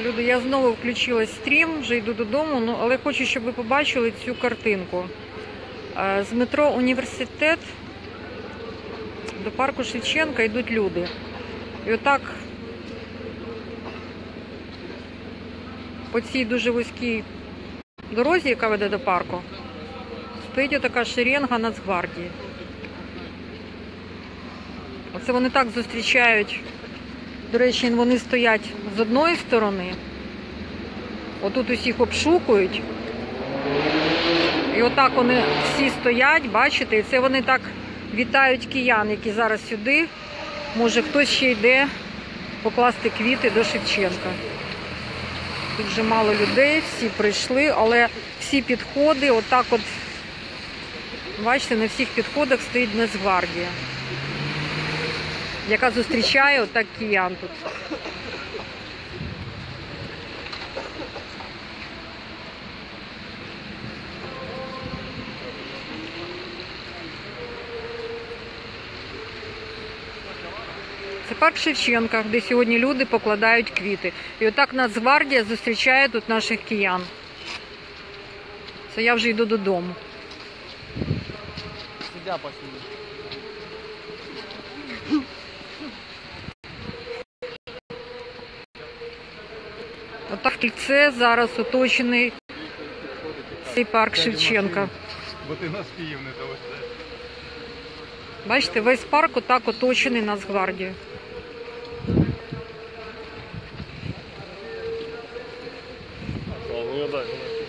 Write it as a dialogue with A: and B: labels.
A: Люди, я знову включила стрім, вже йду додому, ну, але хочу, щоб ви побачили цю картинку. Е, З метро університет до парку Шевченка йдуть люди. І отак по цій дуже вузькій дорозі, яка веде до парку, стоїть отака шеренга Нацгвардії. Оце вони так зустрічають. До речі, вони стоять з одної сторони. Отут усіх обшукують. І отак вони всі стоять, бачите, і це вони так вітають киян, які зараз сюди. Може хтось ще йде покласти квіти до Шевченка. Тут вже мало людей, всі прийшли, але всі підходи, отак от, бачите, на всіх підходах стоїть Нацгвардія, яка зустрічає отак киян тут. Це парк Шевченка, де сьогодні люди покладають квіти. І отак Нацгвардія зустрічає тут наших киян. Це я вже йду додому.
B: Себя пошли.
A: Отак це зараз оточений цей парк Шевченка.
C: Бо ти нас Київ не.
A: Бачите, весь парк отак оточений Нацгвардією. Ладно, ну, я далі.